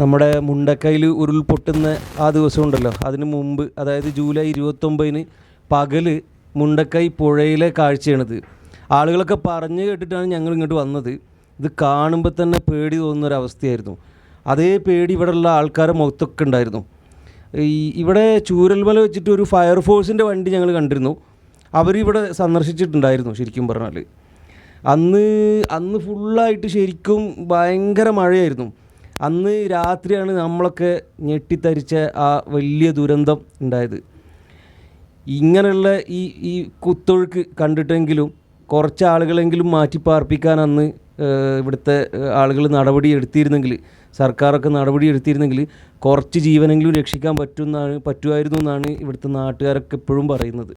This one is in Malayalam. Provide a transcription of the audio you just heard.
നമ്മുടെ മുണ്ടക്കയിൽ ഉരുൾപൊട്ടുന്ന ആ ദിവസം ഉണ്ടല്ലോ. അതിന് മുമ്പ് അതായത് ജൂലൈ ഇരുപത്തൊമ്പതിന് പകൽ മുണ്ടക്കൈ പുഴയിലെ കാഴ്ചയാണിത്. ആളുകളൊക്കെ പറഞ്ഞു കേട്ടിട്ടാണ് ഞങ്ങൾ ഇങ്ങോട്ട് വന്നത്. ഇത് കാണുമ്പോൾ തന്നെ പേടി തോന്നുന്ന ഒരു അവസ്ഥയായിരുന്നു. അതേ പേടി ഇവിടെയുള്ള ആൾക്കാരെ മുഖത്തൊക്കെ ഉണ്ടായിരുന്നു. ഈ ഇവിടെ ചൂരൽമല വെച്ചിട്ട് ഒരു ഫയർഫോഴ്സിന്റെ വണ്ടി ഞങ്ങൾ കണ്ടിരുന്നു. അവരിവിടെ സന്ദർശിച്ചിട്ടുണ്ടായിരുന്നു ശരിക്കും പറഞ്ഞാൽ അന്ന് അന്ന് ഫുള്ളായിട്ട് ശരിക്കും ഭയങ്കര മഴയായിരുന്നു. അന്ന് രാത്രിയാണ് നമ്മളൊക്കെ ഞെട്ടിത്തരിച്ച ആ വലിയ ദുരന്തം ഉണ്ടായത്. ഇങ്ങനെയുള്ള ഈ ഈ കുത്തൊഴുക്ക് കണ്ടിട്ടെങ്കിലും കുറച്ച് ആളുകളെങ്കിലും മാറ്റി പാർപ്പിക്കാൻ അന്ന് ഇവിടുത്തെ ആളുകൾ നടപടി എടുത്തിരുന്നെങ്കിൽ സർക്കാരൊക്കെ നടപടി എടുത്തിരുന്നെങ്കിൽ കുറച്ച് ജീവനെങ്കിലും രക്ഷിക്കാൻ പറ്റുമെന്നാണ് പറ്റുമായിരുന്നു എന്നാണ് ഇവിടുത്തെ നാട്ടുകാരൊക്കെ എപ്പോഴും പറയുന്നത്.